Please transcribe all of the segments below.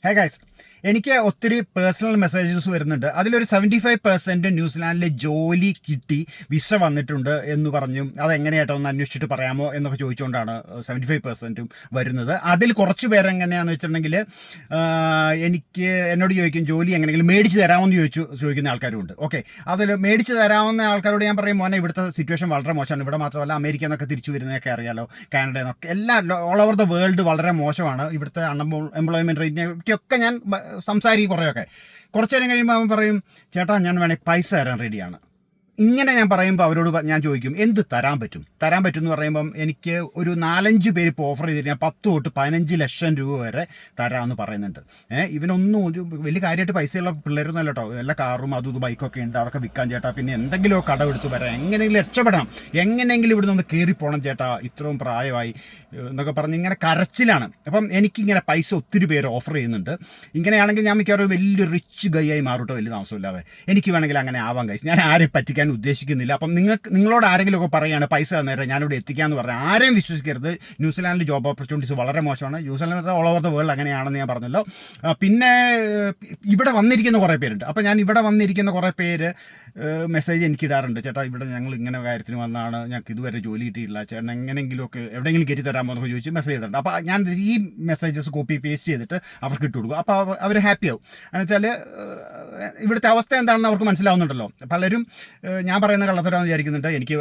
Hey guys, എനിക്ക് ഒത്തിരി personal messages വരുന്നുണ്ട്. അതിലൊരു സെവന്റി ഫൈവ് പെർസെന്റ് ന്യൂസിലാൻഡിലെ ജോലി കിട്ടി വിസ വന്നിട്ടുണ്ട് എന്ന് പറഞ്ഞു. അതെങ്ങനെയായിട്ടോ ഒന്ന് അന്വേഷിച്ചിട്ട് പറയാമോ എന്നൊക്കെ ചോദിച്ചുകൊണ്ടാണ് സെവന്റി ഫൈവ് പെർസെന്റും വരുന്നത്. അതിൽ കുറച്ച് പേരെങ്ങനെയാണെന്ന് വെച്ചിട്ടുണ്ടെങ്കിൽ എനിക്ക് എന്നോട് ചോദിക്കും ജോലി എങ്ങനെയെങ്കിലും മേടിച്ച് തരാമോ എന്ന് ചോദിച്ചു ചോദിക്കുന്ന ആൾക്കാരും ഉണ്ട് ഓക്കെ. അതിൽ മേടിച്ച് തരാവുന്ന ആൾക്കാരോട് ഞാൻ പറയും മോനെ ഇവിടുത്തെ സിറ്റുവേഷൻ വളരെ മോശമാണ്. ഇവിടെ മാത്രമല്ല അമേരിക്ക എന്നൊക്കെ തിരിച്ചു വരുന്നതൊക്കെ അറിയാലോ കാനഡ എന്നൊക്കെ. എല്ലാ ഓൾ ഓവർ ദ വേൾഡ് വളരെ മോശമാണ്. ഇവിടുത്തെ അൺഎംപ്ലോയ്മെന്റ് റേറ്റിനെയൊക്കെ ഞാൻ ബ- സംസാരിക്കും കുറേയൊക്കെ. കുറച്ച് നേരം കഴിയുമ്പോൾ അവൻ പറയും ചേട്ടാ ഞാൻ വേണമെങ്കിൽ പൈസ തരാൻ റെഡിയാണ് ഇങ്ങനെ ഞാൻ പറയുമ്പോൾ അവരോട് ഞാൻ ചോദിക്കും എന്ത് തരാൻ പറ്റും? തരാൻ പറ്റും എന്ന് പറയുമ്പം എനിക്ക് ഒരു നാലഞ്ച് പേര് ഇപ്പോൾ ഓഫർ ചെയ്തിട്ട് ഞാൻ പത്ത് തൊട്ട് പതിനഞ്ച് ലക്ഷം രൂപ വരെ തരാമെന്ന് പറയുന്നുണ്ട്. ഏഹ് ഇവനൊന്നും ഒരു വലിയ കാര്യമായിട്ട് പൈസയുള്ള പിള്ളേരൊന്നും അല്ല കേട്ടോ എല്ലാ കാറും അതും ബൈക്കൊക്കെ ഉണ്ട് അതൊക്കെ വിൽക്കാൻ ചേട്ടാ. പിന്നെ എന്തെങ്കിലും കടം എടുത്ത് വരാം എങ്ങനെയെങ്കിലും രക്ഷപ്പെടണം എങ്ങനെയെങ്കിലും ഇവിടെ നിന്ന് കയറി പോകണം ചേട്ടാ. ഇത്രയും പ്രായമായി എന്നൊക്കെ പറഞ്ഞ് ഇങ്ങനെ കരച്ചിലാണ്. അപ്പം എനിക്കിങ്ങനെ പൈസ ഒത്തിരി പേര് ഓഫർ ചെയ്യുന്നുണ്ട്. ഇങ്ങനെയാണെങ്കിൽ ഞാൻ മിക്കവാറും വലിയ റിച്ച് ഗൈ ആയി മാറൂട്ടോ വലിയ താമസമില്ലാതെ. എനിക്ക് വേണമെങ്കിൽ അങ്ങനെ ആവാൻ കഴിച്ചു ഞാൻ ആരെ പറ്റിക്കാൻ ഉദ്ദേശിക്കുന്നില്ല. അപ്പം നിങ്ങൾക്ക് നിങ്ങളോട് ആരെങ്കിലും ഒക്കെ പറയുകയാണ് പൈസ തന്നേരം ഞാനിവിടെ എത്തിക്കാന്ന് പറഞ്ഞാൽ ആരെയും വിശ്വസിക്കരുത്. ന്യൂസിലാൻഡിൽ ജോബ് ഓപ്പർച്യൂണിറ്റീസ് വളരെ മോശമാണ്. New Zealand all over the world അങ്ങനെയാണെന്ന് ഞാൻ പറഞ്ഞല്ലോ. പിന്നെ ഇവിടെ വന്നിരിക്കുന്ന കുറേ പേരുണ്ട്. അപ്പോൾ ഞാൻ ഇവിടെ വന്നിരിക്കുന്ന കുറേ പേര് മെസ്സേജ് എനിക്ക് ഇടാറുണ്ട്. ചേട്ടാ ഇവിടെ ഞങ്ങൾ ഇങ്ങനെ കാര്യത്തിന് വന്നാണ്. ഞങ്ങൾക്ക് ഇതുവരെ ജോലി കിട്ടിയിട്ടില്ല. ചേട്ടൻ എങ്ങനെയെങ്കിലുമൊക്കെ എവിടെയെങ്കിലും കയറ്റി തരാമോ എന്നൊക്കെ ചോദിച്ച് മെസ്സേജ് ഇടുന്നുണ്ട് അപ്പോൾ ഞാൻ ഈ മെസ്സേജസ് കോപ്പി പേസ്റ്റ് ചെയ്തിട്ട് അവർക്ക് ഇട്ട് കൊടുക്കും. അപ്പോൾ അവർ ഹാപ്പിയാവും എന്നുവെച്ചാൽ എന്ന് വെച്ചാൽ ഇവിടുത്തെ അവസ്ഥ എന്താണെന്ന് അവർക്ക് മനസ്സിലാവുന്നുണ്ടല്ലോ. പലരും ഞാൻ പറയുന്ന കള്ളത്തരാന്ന് വിചാരിക്കുന്നുണ്ട്. എനിക്ക്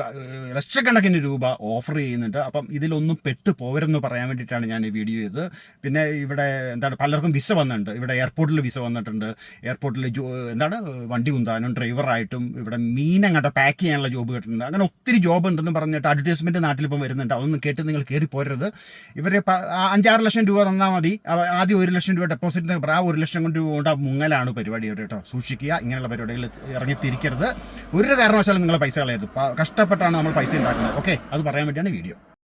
ലക്ഷക്കണക്കിന് രൂപ ഓഫർ ചെയ്യുന്നുണ്ട്. അപ്പം ഇതിലൊന്നും പെട്ട് പോരെന്ന് പറയാൻ വേണ്ടിയിട്ടാണ് ഞാൻ ഈ വീഡിയോ ചെയ്തത്. പിന്നെ ഇവിടെ എന്താണ് പലർക്കും വിസ വന്നിട്ടുണ്ട്. ഇവിടെ എയർപോർട്ടിൽ വിസ വന്നിട്ടുണ്ട്. എയർപോർട്ടിൽ ജോ എന്താണ് വണ്ടി കുന്താനും ഡ്രൈവറായിട്ടും ഇവിടെ മീൻ അങ്ങോട്ട് പാക്ക് ചെയ്യാനുള്ള ജോബ് കിട്ടുന്നുണ്ട്. അങ്ങനെ ഒത്തിരി ജോബ് ഉണ്ടെന്ന് പറഞ്ഞിട്ട് അഡ്വർടൈസ്മെന്റ് നാട്ടിലിപ്പം വരുന്നുണ്ട്. അതൊന്നും കേട്ട് നിങ്ങൾ കയറി പോരരുത്. ഇവർ അഞ്ചാറ് ലക്ഷം രൂപ തന്നാൽ മതി. ആദ്യം ഒരു ലക്ഷം രൂപ ഡെപ്പോസിറ്റ് ആ ഒരു ലക്ഷം കൊണ്ട് കൊണ്ട് മുങ്ങലാണ് പരിപാടി കേട്ടോ. സൂക്ഷിക്കുക. ഇങ്ങനെയുള്ള പരിപാടികൾ ഇറങ്ങിത്തിരിക്കരുത്. ഒരു കാരണവശാലും നിങ്ങളെ പൈസ കളയരുത്. കഷ്ടപ്പെട്ടാണ് നമ്മൾ പൈസ ഉണ്ടാക്കുന്നത്. ഓക്കെ അത് പറയാൻ വേണ്ടിയാണ് വീഡിയോ.